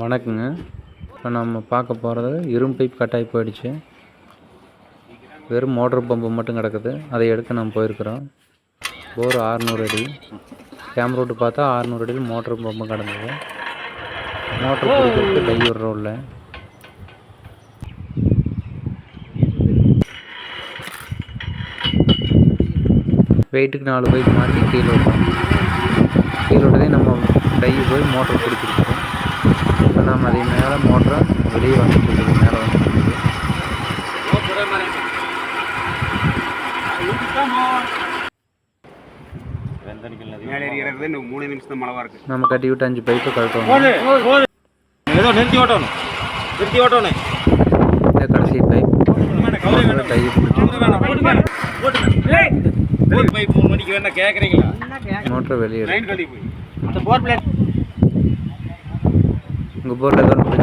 வணக்கங்க. இப்போ நம்ம பார்க்க போகிறது இரும்பு பைப் கட்டாகி போயிடுச்சு. வெறும் மோட்ரு பம்பு மட்டும் கிடக்குது. அதை எடுக்க நம்ம போயிருக்கிறோம். போர் ஆறுநூறு அடி. கேம் ரோட்டு பார்த்தா ஆறுநூறு அடியில் மோட்ரு பம்பு கிடந்தது. மோட்ரு பிடிக்கிறதுக்கு டையூர் ரோடில் வெயிட்டுக்கு நாலு பைப் மாற்றி கீழே விட்டோம். கீழே விட்டதே நம்ம டை போய் மோட்டர் பிடிச்சிருக்கோம் அதே மேலே மோட்டரை வெளியே வந்துட்டு இருக்குது மேலே வந்துட்டு இருக்குது நம்ம கட்டி விட்டு அஞ்சு பைப்பை கழட்டுவோம். ஏதோ நிறுத்தி ஓட்டணும். நிறுத்தி ஓட்டணும். இந்த கடைசி பைப் மோட்டரை டை பிடிச்சி பைப் மூணு மணிக்கு வேணா கேட்குறீங்களா மோட்டரை வெளியே போய் உங்கள் போரில் எதுவும் grupo redondo.